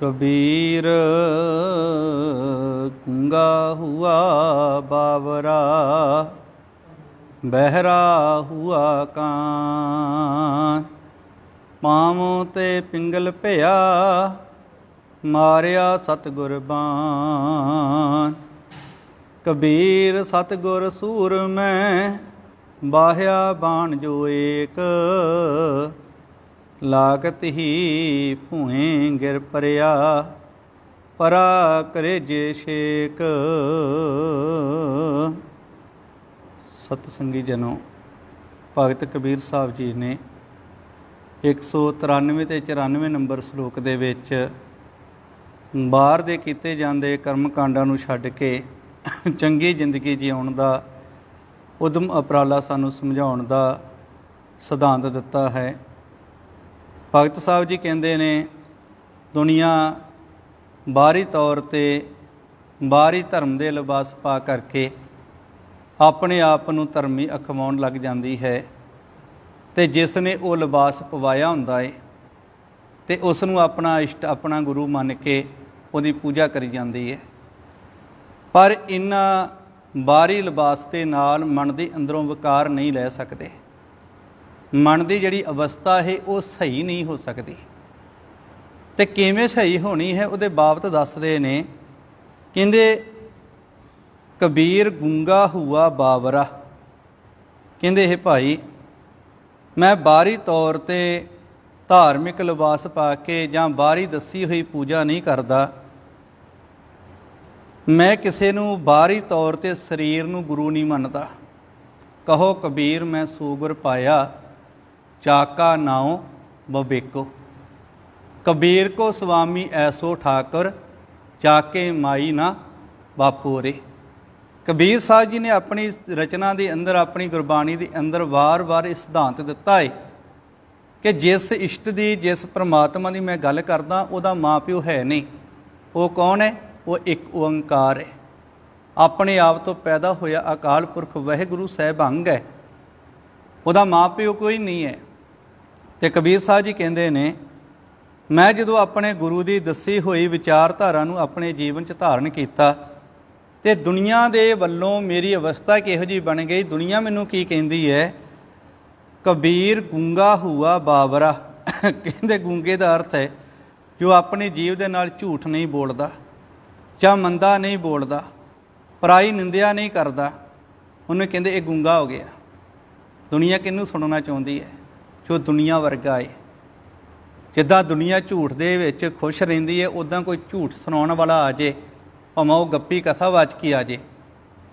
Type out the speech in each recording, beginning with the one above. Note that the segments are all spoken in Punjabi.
ਕਬੀਰ ਗੁੰਗਾ ਹੁਆ ਬਾਵਰਾ, ਬਹਿਰਾ ਹੁਆ ਕਾਂ ਪਾਵੋਂ ਤੇ ਪਿੰਗਲ ਭਿਆ, ਮਾਰਿਆ ਸਤਿਗੁਰ ਬਾਣ ਕਬੀਰ ਸਤਿਗੁਰ ਸੂਰ ਮੈਂ ਬਾਹਿਆ ਬਾਣ ਜੋ ਏਕ। ਲਾਗਤ ਹੀ ਭੂਏ ਗਿਰ ਪਰਿਆ, ਪਰਾ ਕਰੇ ਜੇ ਸ਼ੇਕ ਸਤ ਸੰਗੀ ਜਨੋ, ਭਗਤ ਕਬੀਰ ਸਾਹਿਬ ਜੀ ਨੇ 193 ਤੇ 94 ਨੰਬਰ ਸ਼ਲੋਕ ਦੇ ਵਿੱਚ ਬਾਹਰ ਦੇ ਕੀਤੇ ਜਾਂਦੇ ਕਰਮ ਕਾਂਡਾਂ ਨੂੰ ਛੱਡ ਕੇ ਚੰਗੀ ਜ਼ਿੰਦਗੀ ਜਿਉਣ ਦਾ ਉਦਮ ਉਪਰਾਲਾ ਸਾਨੂੰ ਸਮਝਾਉਣ ਦਾ ਸਿਧਾਂਤ ਦਿੱਤਾ ਹੈ। ਭਗਤ ਸਾਹਿਬ ਜੀ ਕਹਿੰਦੇ ਨੇ, ਦੁਨੀਆ ਬਾਹਰੀ ਤੌਰ ਤੇ ਬਾਹਰੀ ਧਰਮ ਦੇ ਲਿਬਾਸ ਪਾ ਕਰਕੇ ਆਪਣੇ ਆਪ ਨੂੰ ਧਰਮੀ ਅਖਵਾਉਣ ਲੱਗ ਜਾਂਦੀ ਹੈ ਤੇ ਜਿਸ ਨੇ ਉਹ ਲਿਬਾਸ ਪਵਾਇਆ ਹੁੰਦਾ ਏ ਤੇ ਉਸ ਨੂੰ ਆਪਣਾ ਇਸ਼ਟ ਆਪਣਾ ਗੁਰੂ ਮੰਨ ਕੇ ਉਹਦੀ ਪੂਜਾ ਕਰੀ ਜਾਂਦੀ ਹੈ ਪਰ ਇਨ੍ਹਾਂ ਬਾਹਰੀ ਲਿਬਾਸ ਦੇ ਨਾਲ ਮਨ ਦੇ ਅੰਦਰੋਂ ਵਿਕਾਰ ਨਹੀਂ ਲੈ ਸਕਦੇ। ਮਨ ਦੀ ਜਿਹੜੀ ਅਵਸਥਾ ਹੈ, ਉਹ ਸਹੀ ਨਹੀਂ ਹੋ ਸਕਦੀ। ਤੇ ਕਿਵੇਂ ਸਹੀ ਹੋਣੀ ਹੈ, ਉਹਦੇ ਬਾਬਤ ਦੱਸਦੇ ਨੇ, ਕਹਿੰਦੇ, ਕਬੀਰ ਗੁੰਗਾ ਹੁਆ ਬਾਵਰਾ। ਕਹਿੰਦੇ ਇਹ ਭਾਈ, ਮੈਂ ਬਾਹਰੀ ਤੌਰ ਤੇ ਧਾਰਮਿਕ ਲਿਬਾਸ ਪਾ ਕੇ ਜਾਂ ਬਾਹਰੀ ਦੱਸੀ ਹੋਈ ਪੂਜਾ ਨਹੀਂ ਕਰਦਾ। ਮੈਂ ਕਿਸੇ ਨੂੰ ਬਾਹਰੀ ਤੌਰ ਤੇ ਸਰੀਰ ਨੂੰ ਗੁਰੂ ਨਹੀਂ ਮੰਨਦਾ। ਕਹੋ, ਕਬੀਰ, ਮੈਂ ਸੂਗਰ ਪਾਇਆ ਚਾਕਾ ਨਾਉ ਬਬੇਕੋ ਕਬੀਰ ਕੋ ਸੁਆਮੀ ਐਸੋ ਠਾਕੁਰ, ਚਾਕੇ ਮਾਈ ਨਾ ਬਾਪੂ ਰੇ। ਕਬੀਰ ਸਾਹਿਬ ਜੀ ਨੇ ਆਪਣੀ ਰਚਨਾ ਦੇ ਅੰਦਰ, ਆਪਣੀ ਗੁਰਬਾਣੀ ਦੇ ਅੰਦਰ ਵਾਰ-ਵਾਰ ਇਹ ਸਿਧਾਂਤ ਦਿੱਤਾ ਹੈ ਕਿ ਜਿਸ ਇਸ਼ਟ ਦੀ, ਜਿਸ ਪ੍ਰਮਾਤਮਾ ਦੀ ਮੈਂ ਗੱਲ ਕਰਦਾ, ਉਹਦਾ ਮਾਪਿਓ ਹੈ ਨਹੀਂ। ਉਹ ਕੌਣ ਹੈ? ਉਹ ਇੱਕ ਓੰਕਾਰ ਹੈ। ਆਪਣੇ ਆਪ ਤੋਂ ਪੈਦਾ ਹੋਇਆ ਅਕਾਲ ਪੁਰਖ ਵਾਹਿਗੁਰੂ ਸਾਹਿਬਾਂਗ ਹੈ। ਉਹਦਾ ਮਾਪਿਓ ਕੋਈ ਨਹੀਂ ਹੈ। ਤੇ ਕਬੀਰ ਸਾਹਿਬ ਜੀ ਕਹਿੰਦੇ ਨੇ, ਮੈਂ ਜਦੋਂ ਆਪਣੇ ਗੁਰੂ ਦੀ ਦੱਸੀ ਹੋਈ ਵਿਚਾਰਧਾਰਾ ਨੂੰ ਆਪਣੇ ਜੀਵਨ 'ਚ ਧਾਰਨ ਕੀਤਾ ਤੇ ਦੁਨੀਆ ਦੇ ਵੱਲੋਂ ਮੇਰੀ ਅਵਸਥਾ ਕਿਹੋ ਜੀ ਬਣ ਗਈ, ਦੁਨੀਆ ਮੈਨੂੰ ਕੀ ਕਹਿੰਦੀ ਹੈ? ਕਬੀਰ ਗੁੰਗਾ ਹੁਆ ਬਾਬਰਾ। ਕਹਿੰਦੇ ਗੁੰਗੇ ਦਾ ਅਰਥ ਹੈ, ਜੋ ਆਪਣੇ ਜੀਵ ਦੇ ਨਾਲ ਝੂਠ ਨਹੀਂ ਬੋਲਦਾ, ਜਾਂ ਮੰਦਾ ਨਹੀਂ ਬੋਲਦਾ, ਪਰਾਈ ਨਿੰਦਿਆ ਨਹੀਂ ਕਰਦਾ। ਉਹਨੂੰ ਕਹਿੰਦੇ ਇਹ ਗੁੰਗਾ ਹੋ ਗਿਆ। ਦੁਨੀਆ ਕਿਹਨੂੰ ਸੁਣਨਾ ਚਾਹੁੰਦੀ ਹੈ? ਜੋ ਦੁਨੀਆ ਵਰਗਾ ਹੈ ਜਿੱਦਾਂ ਦੁਨੀਆ ਝੂਠ ਦੇ ਵਿੱਚ ਖੁਸ਼ ਰਹਿੰਦੀ ਹੈ ਉਦਾਂ ਕੋਈ ਝੂਠ ਸੁਣਾਉਣ ਵਾਲਾ ਆ ਜੇ। ਭਾਵੇਂ ਉਹ ਗੱਪੀ ਕਥਾਵਾਚਕੀ ਆ ਜੇ।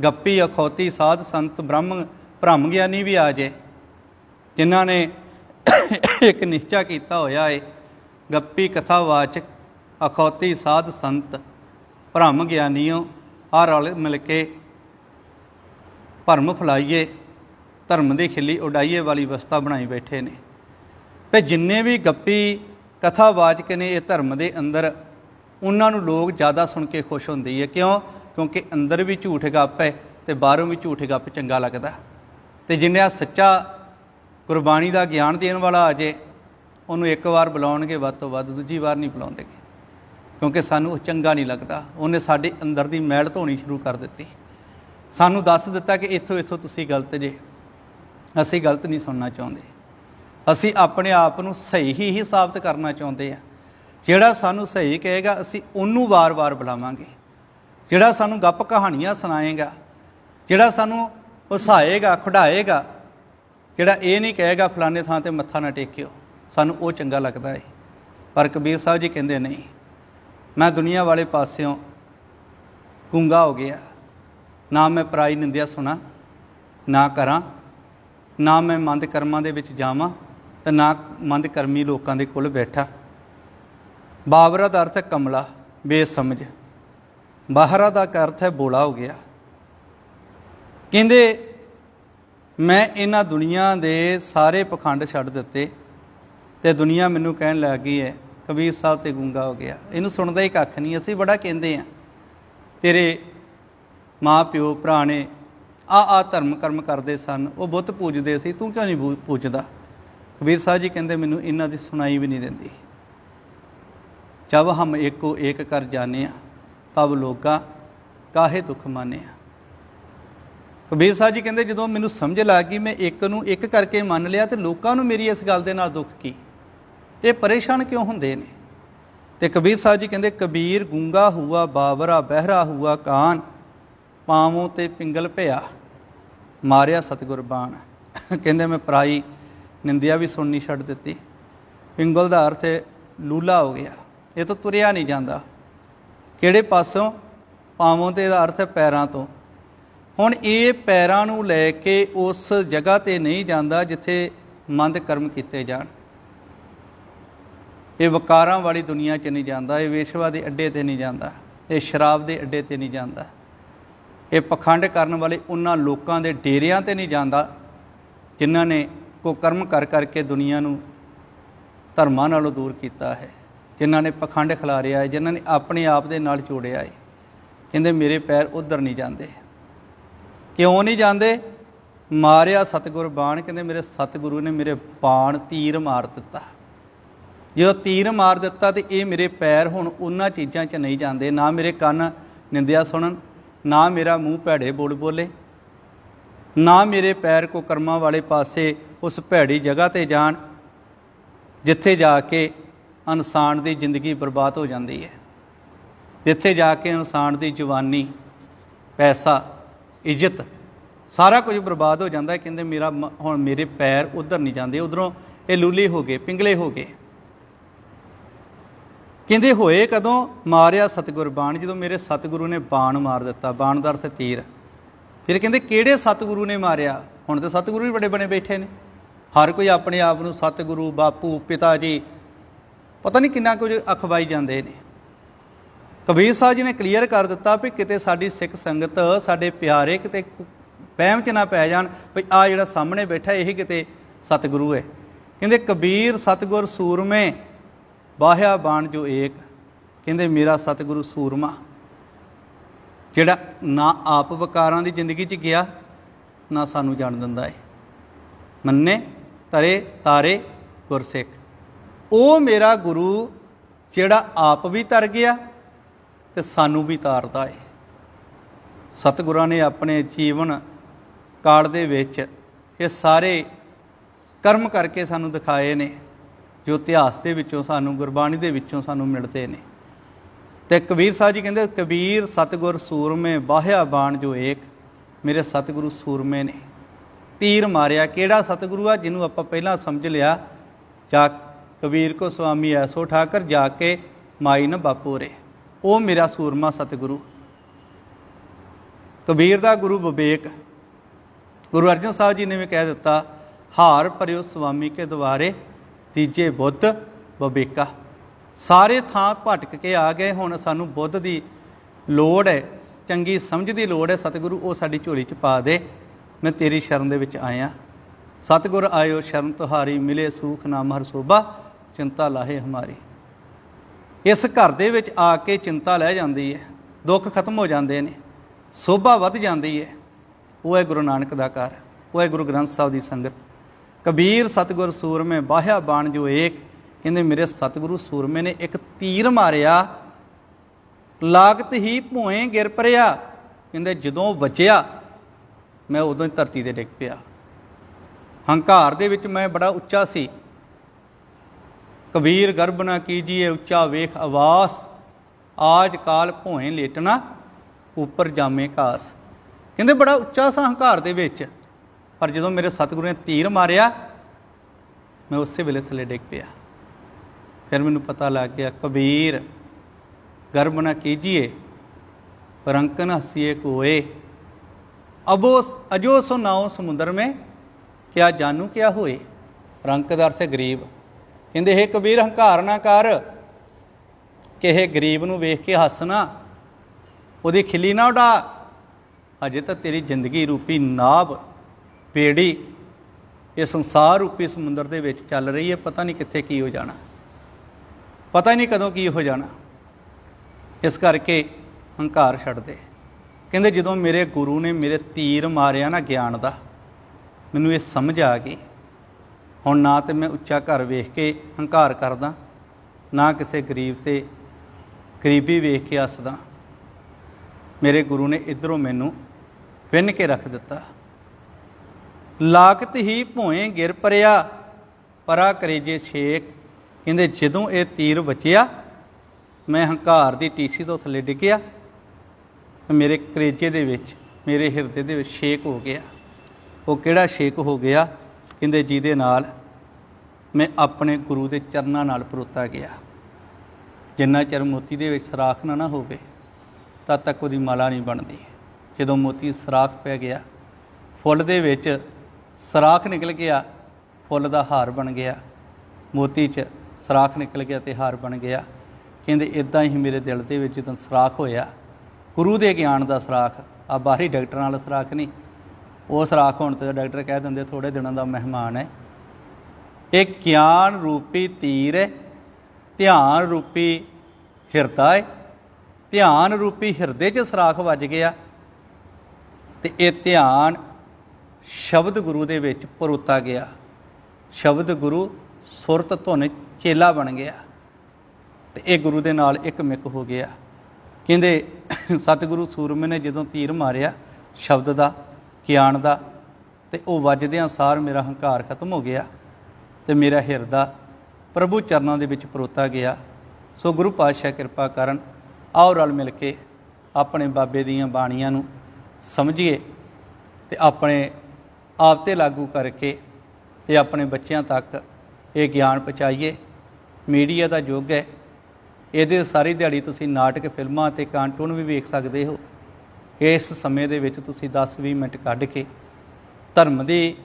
ਗੱਪੀ ਅਖੌਤੀ ਸਾਧ ਸੰਤ ਬ੍ਰਹਮ ਭ੍ਰਮ ਗਿਆਨੀ ਵੀ ਆ ਜੇ। ਜਿਨ੍ਹਾਂ ਨੇ ਇੱਕ ਨਿਸ਼ਚਾ ਕੀਤਾ ਹੋਇਆ ਏ, ਗੱਪੀ ਕਥਾਵਾਚਕ, ਅਖੌਤੀ ਸਾਧ ਸੰਤ ਭ੍ਰਮ ਗਿਆਨੀਓ ਆ ਰਲ ਮਿਲ ਕੇ ਭਰਮ ਫਲਾਈਏ। ਧਰਮ ਦੀ ਖਿੱਲੀ ਉਡਾਈਏ ਵਾਲੀ ਅਵਸਥਾ ਬਣਾਈ ਬੈਠੇ ਨੇ। ਤੇ ਜਿੰਨੇ ਵੀ ਗੱਪੀ ਕਥਾਵਾਚਕ ਨੇ ਇਹ ਧਰਮ ਦੇ ਅੰਦਰ, ਉਹਨਾਂ ਨੂੰ ਲੋਕ ਜ਼ਿਆਦਾ ਸੁਣ ਕੇ ਖੁਸ਼ ਹੁੰਦੀ ਹੈ ਕਿਉਂ? ਕਿਉਂਕਿ ਅੰਦਰ ਵੀ ਝੂਠ ਗੱਪ ਹੈ ਤੇ ਬਾਹਰੋਂ ਵੀ ਝੂਠ ਗੱਪ ਚੰਗਾ ਲੱਗਦਾ। ਤੇ ਜਿੰਨੇ ਸੱਚਾ ਗੁਰਬਾਣੀ ਦਾ ਗਿਆਨ ਦੇਣ ਵਾਲਾ ਆ ਜੇ, ਉਹਨੂੰ ਇੱਕ ਵਾਰ ਬੁਲਾਉਣਗੇ, ਵੱਧ ਤੋਂ ਵੱਧ ਦੂਜੀ ਵਾਰ ਨਹੀਂ ਬੁਲਾਉਂਦੇ ਕਿਉਂਕਿ ਸਾਨੂੰ ਉਹ ਚੰਗਾ ਨਹੀਂ ਲੱਗਦਾ। ਉਹਨੇ ਸਾਡੇ ਅੰਦਰ ਦੀ ਮੈਲ ਧੋਣੀ ਸ਼ੁਰੂ ਕਰ ਦਿੱਤੀ। ਸਾਨੂੰ ਦੱਸ ਦਿੱਤਾ ਕਿ ਇੱਥੋਂ ਇੱਥੋਂ ਤੁਸੀਂ ਗਲਤ ਜੇ। ਅਸੀਂ ਗਲਤ ਨਹੀਂ ਸੁਣਨਾ ਚਾਹੁੰਦੇ। ਅਸੀਂ ਆਪਣੇ ਆਪ ਨੂੰ ਸਹੀ ਹੀ ਸਾਬਤ ਕਰਨਾ ਚਾਹੁੰਦੇ ਆ। ਜਿਹੜਾ ਸਾਨੂੰ ਸਹੀ ਕਹੇਗਾ, ਅਸੀਂ ਉਹਨੂੰ ਵਾਰ-ਵਾਰ ਬੁਲਾਵਾਂਗੇ। ਜਿਹੜਾ ਸਾਨੂੰ ਗੱਪ ਕਹਾਣੀਆਂ ਸੁਣਾਏਗਾ, ਜਿਹੜਾ ਸਾਨੂੰ ਹਸਾਏਗਾ ਖੁਡਾਏਗਾ, ਜਿਹੜਾ ਇਹ ਨਹੀਂ ਕਹੇਗਾ, ਫਲਾਣੇ ਥਾਂ ਤੇ ਮੱਥਾ ਨਾ ਟੇਕਿਓ, ਸਾਨੂੰ ਉਹ ਚੰਗਾ ਲੱਗਦਾ ਹੈ ਪਰ ਕਬੀਰ ਸਾਹਿਬ ਜੀ ਕਹਿੰਦੇ ਨਹੀਂ, ਮੈਂ ਦੁਨੀਆ ਵਾਲੇ ਪਾਸਿਓਂ ਗੁੰਗਾ ਹੋ ਗਿਆ। ਨਾ ਮੈਂ ਪਰਾਈ ਨਿੰਦਿਆ ਸੁਣਾ, ਨਾ ਕਰਾਂ ਨਾ ਮੈਂ ਮੰਦ ਕਰਮਾਂ ਦੇ ਵਿੱਚ ਜਾਵਾਂ ਤੇ ਨਾ ਮੰਦ ਕਰਮੀ ਲੋਕਾਂ ਦੇ ਕੋਲ ਬੈਠਾ। ਬਾਬਰਾ ਦਾ ਅਰਥ ਹੈ ਕਮਲਾ, ਬੇਸਮਝ। ਬਾਹਰਾ ਦਾ ਅਰਥ ਹੈ ਬੋਲਾ ਹੋ ਗਿਆ। ਕਹਿੰਦੇ, ਮੈਂ ਇਹਨਾਂ ਦੁਨੀਆ ਦੇ ਸਾਰੇ ਪਖੰਡ ਛੱਡ ਦਿੱਤੇ ਤੇ ਦੁਨੀਆ ਮੈਨੂੰ ਕਹਿਣ ਲੱਗ ਗਈ ਹੈ, ਕਬੀਰ ਸਾਹਿਬ ਤੇ ਗੁੰਗਾ ਹੋ ਗਿਆ। ਇਹਨੂੰ ਸੁਣਦਾ ਹੀ ਕੱਖ ਨਹੀਂ, ਅਸੀਂ ਬੜਾ ਕਹਿੰਦੇ ਆ ਤੇਰੇ ਮਾਂ ਪਿਓ ਭਰਾ ਨੇ ਆ ਆ ਧਰਮ ਕਰਮ ਕਰਦੇ ਸਨ, ਉਹ ਬੁੱਤ ਪੂਜਦੇ ਸੀ, ਤੂੰ ਕਿਉਂ ਨਹੀਂ ਪੂ- ਪੂਜਦਾ? ਕਬੀਰ ਸਾਹਿਬ ਜੀ ਕਹਿੰਦੇ, ਮੈਨੂੰ ਇਹਨਾਂ ਦੀ ਸੁਣਾਈ ਵੀ ਨਹੀਂ ਦਿੰਦੀ। ਜਬ ਹਮ ਏਕੋ ਏਕ ਕਰ ਜਾਣਿਆ, ਤਬ ਲੋਕਾਂ ਕਾਹੇ ਦੁੱਖ ਮਾਨਿਆ ਕਬੀਰ ਸਾਹਿਬ ਜੀ ਕਹਿੰਦੇ, ਜਦੋਂ ਮੈਨੂੰ ਸਮਝ ਲੱਗ ਗਈ, ਮੈਂ ਇੱਕ ਨੂੰ ਇੱਕ ਕਰਕੇ ਮੰਨ ਲਿਆ, ਤੇ ਲੋਕਾਂ ਨੂੰ ਮੇਰੀ ਇਸ ਗੱਲ ਦੇ ਨਾਲ ਦੁੱਖ ਕੀ? ਇਹ ਪਰੇਸ਼ਾਨ ਕਿਉਂ ਹੁੰਦੇ ਨੇ? ਤੇ ਕਬੀਰ ਸਾਹਿਬ ਜੀ ਕਹਿੰਦੇ, ਕਬੀਰ ਗੂੰਗਾ ਹੁਆ, ਬਾਵਰਾ ਬਹਿਰਾ ਹੁਆ ਕਾਨ ਪਾਵੋਂ ਤੇ ਪਿੰਗਲ ਭਿਆ ਮਾਰਿਆ ਸਤਿਗੁਰ ਬਾਣ ਕਹਿੰਦੇ ਮੈਂ ਪਰਾਈ ਨਿੰਦਿਆ ਵੀ ਸੁਣਨੀ ਛੱਡ ਦਿੱਤੀ। ਪਿੰਗਲ ਦਾ ਅਰਥ ਹੈ ਲੂਲਾ ਹੋ ਗਿਆ। ਇਹ ਤਾਂ ਤੁਰਿਆ ਨਹੀਂ ਜਾਂਦਾ। ਕਿਹੜੇ ਪਾਸੋਂ? ਪਾਵੋਂ ਤੇ ਦਾ ਅਰਥ ਹੈ ਪੈਰਾਂ ਤੋਂ। ਹੁਣ ਇਹ ਪੈਰਾਂ ਨੂੰ ਲੈ ਕੇ ਉਸ ਜਗ੍ਹਾ ਤੇ ਨਹੀਂ ਜਾਂਦਾ ਜਿੱਥੇ ਮੰਦ ਕਰਮ ਕੀਤੇ ਜਾਣ। ਇਹ ਵਕਾਰਾਂ ਵਾਲੀ ਦੁਨੀਆ 'ਚ ਨਹੀਂ ਜਾਂਦਾ, ਇਹ ਵੇਸ਼ਵਾ ਦੇ ਅੱਡੇ ਤੇ ਨਹੀਂ ਜਾਂਦਾ, ਇਹ ਸ਼ਰਾਬ ਦੇ ਅੱਡੇ ਤੇ ਨਹੀਂ ਜਾਂਦਾ। ਇਹ ਪਖੰਡ ਕਰਨ ਵਾਲੇ ਉਹਨਾਂ ਲੋਕਾਂ ਦੇ ਡੇਰਿਆਂ ਤੇ ਨਹੀਂ ਜਾਂਦਾ ਜਿਨ੍ਹਾਂ ਨੇ ਕੋ ਕਰਮ ਕਰ ਕਰਕੇ ਦੁਨੀਆ ਨੂੰ ਧਰਮਾਂ ਨਾਲੋਂ ਦੂਰ ਕੀਤਾ ਹੈ, ਜਿਨ੍ਹਾਂ ਨੇ ਪਖੰਡ ਖਿਲਾਰਿਆ ਹੈ, ਜਿਨ੍ਹਾਂ ਨੇ ਆਪਣੇ ਆਪ ਦੇ ਨਾਲ ਜੋੜਿਆ ਹੈ। ਕਹਿੰਦੇ, ਮੇਰੇ ਪੈਰ ਉਧਰ ਨਹੀਂ ਜਾਂਦੇ। ਕਿਉਂ ਨਹੀਂ ਜਾਂਦੇ? ਮਾਰਿਆ ਸਤਿਗੁਰ ਬਾਣ, ਕਹਿੰਦੇ, ਮੇਰੇ ਸਤਿਗੁਰੂ ਨੇ ਮੇਰੇ ਬਾਣ ਤੀਰ ਮਾਰ ਦਿੱਤਾ। ਜਦੋਂ ਤੀਰ ਮਾਰ ਦਿੱਤਾ ਤੇ ਇਹ ਮੇਰੇ ਪੈਰ ਹੁਣ ਉਹਨਾਂ ਚੀਜ਼ਾਂ 'ਚ ਨਹੀਂ ਜਾਂਦੇ, ਨਾ ਮੇਰੇ ਕੰਨ ਨਿੰਦਿਆ ਸੁਣਨ ਨਾ ਮੇਰਾ ਮੂੰਹ ਭੈੜੇ ਬੋਲ ਬੋਲੇ, ਨਾ ਮੇਰੇ ਪੈਰ ਕੋ ਕਰਮਾਂ ਵਾਲੇ ਪਾਸੇ ਉਸ ਭੈੜੀ ਜਗ੍ਹਾ ਤੇ ਜਾਣ, ਜਿੱਥੇ ਜਾ ਕੇ ਇਨਸਾਨ ਦੀ ਜ਼ਿੰਦਗੀ ਬਰਬਾਦ ਹੋ ਜਾਂਦੀ ਹੈ। ਜਿੱਥੇ ਜਾ ਕੇ ਇਨਸਾਨ ਦੀ ਜਵਾਨੀ, ਪੈਸਾ, ਇੱਜ਼ਤ, ਸਾਰਾ ਕੁਝ ਬਰਬਾਦ ਹੋ ਜਾਂਦਾ ਹੈ। ਕਹਿੰਦੇ ਮੇਰਾ ਮ- ਹੁਣ ਮੇਰੇ ਪੈਰ ਉਧਰ ਨਹੀਂ ਜਾਂਦੇ, ਉਧਰੋਂ ਇਹ ਲੂਲੇ ਹੋ ਗਏ, ਪਿੰਗਲੇ ਹੋ ਗਏ। ਕਹਿੰਦੇ ਹੋਏ ਕਦੋਂ ਮਾਰਿਆ ਸਤਿਗੁਰ ਬਾਣ? ਜਦੋਂ ਮੇਰੇ ਸਤਿਗੁਰੂ ਨੇ ਬਾਣ ਮਾਰ ਦਿੱਤਾ, ਬਾਣ ਦਾ ਅਰਥ ਤੀਰ। ਫਿਰ ਕਹਿੰਦੇ, ਕਿਹੜੇ ਸਤਿਗੁਰੂ ਨੇ ਮਾਰਿਆ? ਹੁਣ ਤਾਂ ਸਤਿਗੁਰੂ ਵੀ ਬੜੇ ਬਣੇ ਬੈਠੇ ਨੇ। ਹਰ ਕੋਈ ਆਪਣੇ ਆਪ ਨੂੰ ਸਤਿਗੁਰੂ, ਬਾਪੂ, ਪਿਤਾ ਜੀ, ਪਤਾ ਨਹੀਂ ਕਿੰਨਾ ਕੁਝ ਅਖਵਾਈ ਜਾਂਦੇ ਨੇ। ਕਬੀਰ ਸਾਹਿਬ ਜੀ ਨੇ ਕਲੀਅਰ ਕਰ ਦਿੱਤਾ ਵੀ ਕਿਤੇ ਸਾਡੀ ਸਿੱਖ ਸੰਗਤ, ਸਾਡੇ ਪਿਆਰੇ ਕਿਤੇ ਵਹਿਮ ਚ ਨਾ ਪੈ ਜਾਣ ਵੀ ਆ ਜਿਹੜਾ ਸਾਹਮਣੇ ਬੈਠਾ, ਇਹੀ ਕਿਤੇ ਸਤਿਗੁਰੂ ਹੈ। ਕਹਿੰਦੇ, ਕਬੀਰ, ਸਤਿਗੁਰ, ਸੂਰਮੇ ਬਾਹਿਆ ਬਾਣ ਜੋ ਏਕ, ਕਹਿੰਦੇ ਮੇਰਾ ਸਤਿਗੁਰੂ ਸੂਰਮਾ। ਜਿਹੜਾ ਨਾ ਆਪ ਵਕਾਰਾਂ ਦੀ ਜ਼ਿੰਦਗੀ 'ਚ ਗਿਆ, ਨਾ ਸਾਨੂੰ ਜਾਣ ਦਿੰਦਾ ਏ। ਮੰਨੇ, ਤਰੇ, ਤਾਰੇ, ਗੁਰਸਿੱਖ। ਉਹ ਮੇਰਾ ਗੁਰੂ ਜਿਹੜਾ ਆਪ ਵੀ ਤਰ ਗਿਆ ਤੇ ਸਾਨੂੰ ਵੀ ਤਾਰਦਾ ਏ। ਸਤਿਗੁਰਾਂ ਨੇ ਆਪਣੇ ਜੀਵਨ ਕਾਲ ਦੇ ਵਿੱਚ ਇਹ ਸਾਰੇ ਕਰਮ ਕਰਕੇ ਸਾਨੂੰ ਦਿਖਾਏ ਨੇ। ਜੋ ਇਤਿਹਾਸ ਦੇ ਵਿੱਚੋਂ ਸਾਨੂੰ, ਗੁਰਬਾਣੀ ਦੇ ਵਿੱਚੋਂ ਸਾਨੂੰ ਮਿਲਦੇ ਨੇ। ਤੇ ਕਬੀਰ ਸਾਹਿਬ ਜੀ ਕਹਿੰਦੇ, ਕਬੀਰ ਸਤਿਗੁਰ ਸੂਰਮੇ ਬਾਹਿਆ ਬਾਣ ਜੋ ਏਕ, ਮੇਰੇ ਸਤਿਗੁਰੂ ਸੂਰਮੇ ਨੇ। ਤੀਰ ਮਾਰਿਆ, ਕਿਹੜਾ ਸਤਿਗੁਰੂ ਆ ਜਿਹਨੂੰ ਆਪਾਂ ਪਹਿਲਾਂ ਸਮਝ ਲਿਆ? ਜਾ ਕਬੀਰ ਕੋ ਸੁਆਮੀ ਐਸੋ ਠਾਕਰ, ਜਾ ਕੇ ਮਾਈ ਨ ਬਾਪੂ ਰੇ। ਉਹ ਮੇਰਾ ਸੂਰਮਾ ਸਤਿਗੁਰੂ। ਕਬੀਰ ਦਾ ਗੁਰੂ ਵਿਵੇਕ। ਗੁਰੂ ਅਰਜਨ ਸਾਹਿਬ ਜੀ ਨੇ ਵੀ ਕਹਿ ਦਿੱਤਾ, ਹਾਰ ਪਰਿਓ ਸੁਆਮੀ ਕੇ ਦੁਆਰੇ ਤੀਜੇ ਬੁੱਧ ਵਿਵੇਕਾ ਸਾਰੇ ਥਾਂ ਭਟਕ ਕੇ ਆ ਗਏ ਹੁਣ ਸਾਨੂੰ ਬੁੱਧ ਦੀ ਲੋੜ ਹੈ, ਚੰਗੀ ਸਮਝ ਦੀ ਲੋੜ ਹੈ, ਸਤਿਗੁਰੂ ਉਹ ਸਾਡੀ ਝੋਲੀ ਚ ਪਾ ਦੇ, ਮੈਂ ਤੇਰੀ ਸ਼ਰਨ ਦੇ ਵਿੱਚ ਆਇਆ। ਸਤਿਗੁਰ ਆਇਓ, ਸ਼ਰਨ ਤੁਹਾਰੀ, ਮਿਲੇ ਸੂਖ ਨਾਮ ਹਰ ਸੋਭਾ, ਚਿੰਤਾ ਲਾਹੇ ਹਮਾਰੀ। ਇਸ ਘਰ ਦੇ ਵਿੱਚ ਆ ਕੇ ਚਿੰਤਾ ਲੈ ਜਾਂਦੀ ਹੈ, ਦੁੱਖ ਖਤਮ ਹੋ ਜਾਂਦੇ ਨੇ, ਸੋਭਾ ਵੱਧ ਜਾਂਦੀ ਹੈ। ਉਹ ਹੈ ਗੁਰੂ ਨਾਨਕ ਦਾ ਘਰ, ਉਹ ਹੈ ਗੁਰੂ ਗ੍ਰੰਥ ਸਾਹਿਬ ਦੀ ਸੰਗਤ। ਕਬੀਰ ਸਤਿਗੁਰ ਸੂਰਮੇ ਬਾਹਿਆ ਬਾਣ ਜੋ ਏਕ। ਕਹਿੰਦੇ ਮੇਰੇ ਸਤਿਗੁਰੂ ਸੂਰਮੇ ਨੇ ਇੱਕ ਤੀਰ ਮਾਰਿਆ। ਲਾਗਤ ਹੀ ਭੋਏ ਗਿਰ ਪਰਿਆ। ਕਹਿੰਦੇ ਜਦੋਂ ਬਚਿਆ, ਮੈਂ ਉਦੋਂ ਹੀ ਧਰਤੀ ਤੇ ਡਿੱਗ ਪਿਆ। ਹੰਕਾਰ ਦੇ ਵਿੱਚ ਮੈਂ ਬੜਾ ਉੱਚਾ ਸੀ। ਕਬੀਰ ਗਰਭ ਨਾ ਕੀਜੀਏ, ਉੱਚਾ ਵੇਖ ਆਵਾਸ। ਆਜ ਕਾਲ ਭੋਏ ਲੇਟਣਾ, ਉੱਪਰ ਜਾਮੇ ਕਾਸ ਕਹਿੰਦੇ ਬੜਾ ਉੱਚਾ ਸਾਂ ਹੰਕਾਰ ਦੇ ਵਿੱਚ। ਪਰ ਜਦੋਂ ਮੇਰੇ ਸਤਿਗੁਰੂ ਨੇ ਤੀਰ ਮਾਰਿਆ, ਮੈਂ ਉਸੇ ਵੇਲੇ ਥੱਲੇ ਡਿੱਗ ਪਿਆ। ਫਿਰ ਮੈਨੂੰ ਪਤਾ ਲੱਗ ਗਿਆ, ਕਬੀਰ, ਗਰਭ ਨਾ ਕੀਜੀਏ ਪਰੰਕਨ ਹਸੀਏ ਕੋਏ, ਅਬੋ, ਅਜੋ ਸੋ ਨਾਉ ਸਮੁੰਦਰ ਮੇ, ਕਿਆ ਜਾਨੂ ਕਿਆ ਹੋਏ? ਰੰਕ ਦਾ ਅਰਥ ਹੈ ਗਰੀਬ। ਕਹਿੰਦੇ ਇਹ ਕਬੀਰ, ਹੰਕਾਰ ਨਾ ਕਰ। ਕਿ ਇਹ ਗਰੀਬ ਨੂੰ ਵੇਖ ਕੇ ਹੱਸਣਾ ਉਹਦੀ ਖਿੱਲੀ ਨਾ ਉਡਾ। ਅਜੇ ਤਾਂ ਤੇਰੀ ਜ਼ਿੰਦਗੀ ਰੂਪੀ ਨਾਭ ਬੇੜੀ ਇਹ ਸੰਸਾਰ ਰੂਪੀ ਸਮੁੰਦਰ ਦੇ ਵਿੱਚ ਚੱਲ ਰਹੀ ਹੈ, ਪਤਾ ਨਹੀਂ ਕਿੱਥੇ ਕੀ ਹੋ ਜਾਣਾ। ਪਤਾ ਹੀ ਨਹੀਂ ਕਦੋਂ ਕੀ ਹੋ ਜਾਣਾ। ਇਸ ਕਰਕੇ ਹੰਕਾਰ ਛੱਡ ਦੇ ਕਹਿੰਦੇ ਜਦੋਂ ਮੇਰੇ ਗੁਰੂ ਨੇ ਮੇਰੇ ਤੀਰ ਮਾਰਿਆ ਨਾ ਗਿਆਨ ਦਾ, ਮੈਨੂੰ ਇਹ ਸਮਝ ਆ ਗਈ। ਹੁਣ ਨਾ ਤੇ ਮੈਂ ਉੱਚਾ ਘਰ ਵੇਖ ਕੇ ਹੰਕਾਰ ਕਰਦਾ, ਨਾ ਕਿਸੇ ਗਰੀਬ ਤੇ ਗਰੀਬੀ ਵੇਖ ਕੇ ਹੱਸਦਾ। ਮੇਰੇ ਗੁਰੂ ਨੇ ਇਧਰੋਂ ਮੈਨੂੰ ਵਿੰਨ ਕੇ ਰੱਖ ਦਿੱਤਾ। ਲਾਗਤ ਹੀ ਭੋਏ ਗਿਰ ਪਰਿਆ। ਪਰਾ ਕਰੇਜੇ ਛੇਕ। ਕਹਿੰਦੇ, ਜਦੋਂ ਇਹ ਤੀਰ ਬਚਿਆ, ਮੈਂ ਹੰਕਾਰ ਦੀ ਟੀਸੀ ਤੋਂ ਥੱਲੇ ਡਿੱਗਿਆ ਮੇਰੇ ਕਰੇਜੇ ਦੇ ਵਿੱਚ, ਮੇਰੇ ਹਿਰਦੇ ਦੇ ਵਿੱਚ ਛੇਕ ਹੋ ਗਿਆ। ਉਹ ਕਿਹੜਾ ਛੇਕ ਹੋ ਗਿਆ? ਕਹਿੰਦੇ, ਜਿਹਦੇ ਨਾਲ ਮੈਂ ਆਪਣੇ ਗੁਰੂ ਦੇ ਚਰਨਾਂ ਨਾਲ ਪਰੋਤਾ ਗਿਆ। ਜਿੰਨਾ ਚਿਰ ਮੋਤੀ ਦੇ ਵਿੱਚ ਸਰਾਖ ਨਾ ਨਾ ਹੋਵੇ, ਤਦ ਤੱਕ ਉਹਦੀ ਮਾਲਾ ਨਹੀਂ ਬਣਦੀ। ਜਦੋਂ ਮੋਤੀ ਸਰਾਖ ਪੈ ਗਿਆ, ਫੁੱਲ ਦੇ ਵਿੱਚ ਸਰਾਖ ਨਿਕਲ ਗਿਆ, ਫੁੱਲ ਦਾ ਹਾਰ ਬਣ ਗਿਆ। ਮੋਤੀ 'ਚ ਸਰਾਖ ਨਿਕਲ ਗਿਆ ਤੇ ਹਾਰ ਬਣ ਗਿਆ। ਕਹਿੰਦੇ ਇਦਾਂ ਹੀ ਮੇਰੇ ਦਿਲ ਦੇ ਵਿੱਚ ਜਦੋਂ ਸਰਾਖ ਹੋਇਆ। ਗੁਰੂ ਦੇ ਗਿਆਨ ਦਾ ਸਰਾਖ, ਆ ਬਾਹਰੀ ਡਾਕਟਰਾਂ ਵਾਲਾ ਸਰਾਖ ਨਹੀਂ। ਉਹ ਸਰਾਖ ਹੋਣ ਤੇ ਡਾਕਟਰ ਕਹਿ ਦਿੰਦੇ ਥੋੜੇ ਦਿਨਾਂ ਦਾ ਮਹਿਮਾਨ ਹੈ। ਇਹ ਗਿਆਨ ਰੂਪੀ ਤੀਰ ਹੈ, ਧਿਆਨ ਰੂਪੀ ਹਿਰਦਾ ਹੈ। ਧਿਆਨ ਰੂਪੀ ਹਿਰਦੇ 'ਚ ਸਰਾਖ ਵੱਜ ਗਿਆ ਤੇ ਇਹ ਧਿਆਨ ਸ਼ਬਦ ਗੁਰੂ ਦੇ ਵਿੱਚ ਪਰੋਤਾ ਗਿਆ। ਸ਼ਬਦ ਗੁਰੂ ਸੁਰਤ ਧੁਨ ਚੇਲਾ ਬਣ ਗਿਆ। ਤੇ ਇਹ ਗੁਰੂ ਦੇ ਨਾਲ ਇੱਕ ਮਿਕ ਹੋ ਗਿਆ। ਕਹਿੰਦੇ, ਸਤਿਗੁਰੂ ਸੂਰਮੇ ਨੇ ਜਦੋਂ ਤੀਰ ਮਾਰਿਆ, ਸ਼ਬਦ ਦਾ, ਗਿਆਨ ਦਾ, ਤੇ ਉਹ ਵੱਜਦਿਆਂ ਸਾਰ ਮੇਰਾ ਹੰਕਾਰ ਖਤਮ ਹੋ ਗਿਆ ਤੇ ਮੇਰਾ ਹਿਰਦਾ ਪ੍ਰਭੂ ਚਰਨਾਂ ਦੇ ਵਿੱਚ ਪਰੋਤਾ ਗਿਆ। ਸੋ ਗੁਰੂ ਪਾਤਸ਼ਾਹ ਕਿਰਪਾ ਕਰਨ ਆਓ ਰਲ ਮਿਲ ਕੇ ਆਪਣੇ ਬਾਬੇ ਦੀਆਂ ਬਾਣੀਆਂ ਨੂੰ ਸਮਝੀਏ ਤੇ ਆਪਣੇ ਆਪ ਤੇ ਲਾਗੂ ਕਰਕੇ ਤੇ ਆਪਣੇ ਬੱਚਿਆਂ ਤੱਕ ਇਹ ਗਿਆਨ ਪਹੁੰਚਾਈਏ। ਮੀਡੀਆ ਦਾ ਯੁੱਗ ਹੈ। ਇਹਦੇ ਸਾਰੀ ਦਿਹਾੜੀ ਤੁਸੀਂ ਨਾਟਕ, ਫਿਲਮਾਂ ਤੇ ਕਾਰਟੂਨ ਵੀ ਵੇਖ ਸਕਦੇ ਹੋ। ਇਸ ਸਮੇਂ ਦੇ ਵਿੱਚ ਤੁਸੀਂ 10-20 ਮਿੰਟ ਕੱਢ ਕੇ ਧਰਮ ਦੀ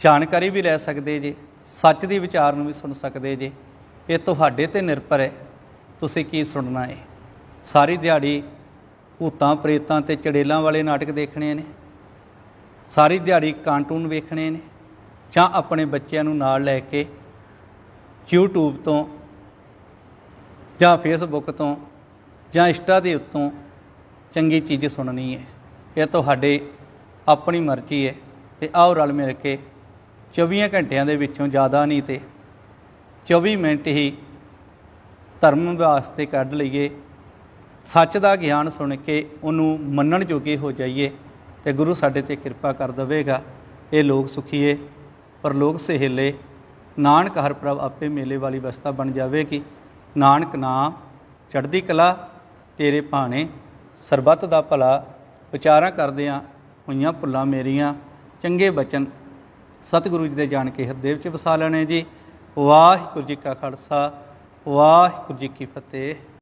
ਜਾਣਕਾਰੀ ਵੀ ਲੈ ਸਕਦੇ ਜੇ, ਸੱਚ ਦੀ ਵਿਚਾਰ ਨੂੰ ਵੀ ਸੁਣ ਸਕਦੇ ਜੇ। ਇਹ ਤੁਹਾਡੇ ਤੇ ਨਿਰਭਰ ਹੈ। ਤੁਸੀਂ ਕੀ ਸੁਣਨਾ ਹੈ? ਸਾਰੀ ਦਿਹਾੜੀ ਭੂਤਾਂ, ਪ੍ਰੇਤਾਂ ਤੇ ਚੜੇਲਾਂ ਵਾਲੇ ਨਾਟਕ ਦੇਖਣੇ ਨੇ। ਸਾਰੀ ਦਿਹਾੜੀ ਕਾਰਟੂਨ ਵੇਖਣੇ ਨੇ ਜਾਂ ਆਪਣੇ ਬੱਚਿਆਂ ਨੂੰ ਨਾਲ ਲੈ ਕੇ YouTube ਤੋਂ ਜਾਂ Facebook ਤੋਂ ਜਾਂ ਇੰਸਟਾ ਦੇ ਉੱਤੋਂ ਚੰਗੀ ਚੀਜ਼ ਸੁਣਨੀ ਹੈ। ਇਹ ਤੁਹਾਡੇ ਆਪਣੀ ਮਰਜ਼ੀ ਹੈ ਤੇ ਆਓ ਰਲ ਮਿਲ ਕੇ 24 ਘੰਟਿਆਂ ਦੇ ਵਿੱਚੋਂ ਜ਼ਿਆਦਾ ਨਹੀਂ ਤੇ 24 ਮਿੰਟ ਹੀ ਧਰਮ ਵਾਸਤੇ ਕੱਢ ਲਈਏ। ਸੱਚ ਦਾ ਗਿਆਨ ਸੁਣ ਕੇ ਉਹਨੂੰ ਮੰਨਣ ਜੋਗੇ ਹੋ ਜਾਈਏ। ਤੇ ਗੁਰੂ ਸਾਡੇ ਤੇ ਕਿਰਪਾ ਕਰ ਦੇਵੇਗਾ। ਇਹ ਲੋਕ ਸੁਖੀਏ, ਪਰ ਲੋਕ ਸਹੇਲੇ, ਨਾਨਕ ਹਰ ਪ੍ਰਭ ਆਪੇ ਮੇਲੇ ਵਾਲੀ ਅਵਸਥਾ ਬਣ ਜਾਵੇਗੀ। ਨਾਨਕ ਨਾਮ, ਚੜ੍ਹਦੀ ਕਲਾ, ਤੇਰੇ ਭਾਣੇ, ਸਰਬੱਤ ਦਾ ਭਲਾ ਵਿਚਾਰਾਂ ਕਰਦਿਆਂ ਹੋਈਆਂ ਭੁੱਲਾਂ ਮੇਰੀਆਂ, ਚੰਗੇ ਬਚਨ ਸਤਿਗੁਰੂ ਜੀ ਦੇ ਜਾਣ ਕੇ ਹਿਰਦੇ ਵਿੱਚ ਵਸਾ ਲੈਣੇ ਜੀ। ਵਾਹਿਗੁਰੂ ਜੀ ਕਾ ਖਾਲਸਾ, ਵਾਹਿਗੁਰੂ ਜੀ ਕੀ ਫਤਿਹ।